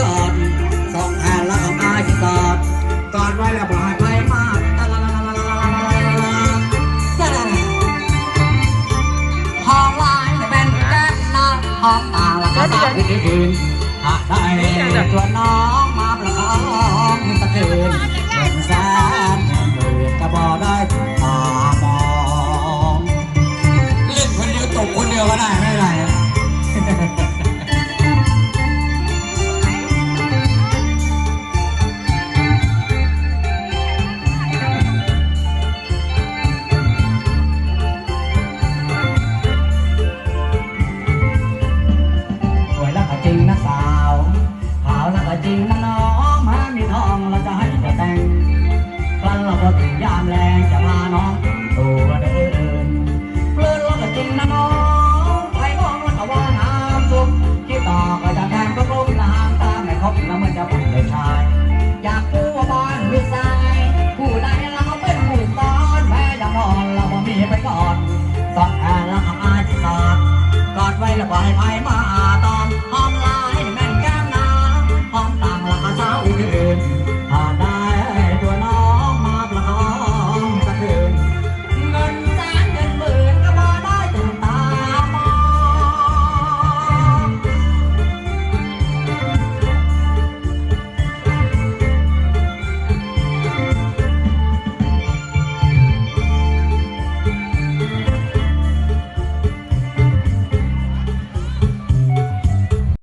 กอนสองแผ่นและของอายที่กอดกอดไว้แล้วปล่อยไปมากหอมลายเป็นแก้มหน้าหอมตาแล้วก็ตาพิธีพื้นหาได้ตัวน้อง แรงจะพาน้องตัวเดินเพลินล้วก็จริงนะน้องไปมองแล้วก็ว่าน้ำซุปคิดต่อก็จะแทงก็กลุ้มน้ำตาไม่ครบแล้วมันจะเป็นเลยชาย อยากกู้ว่าบ้านหรือทรายผู้ใดเราเป็นผู้สอนแพ้จะมอนเราบ่มีไปก่อนสอนแทนแล้วอายที่กอดกอดไว้แล้วปล่อยไปม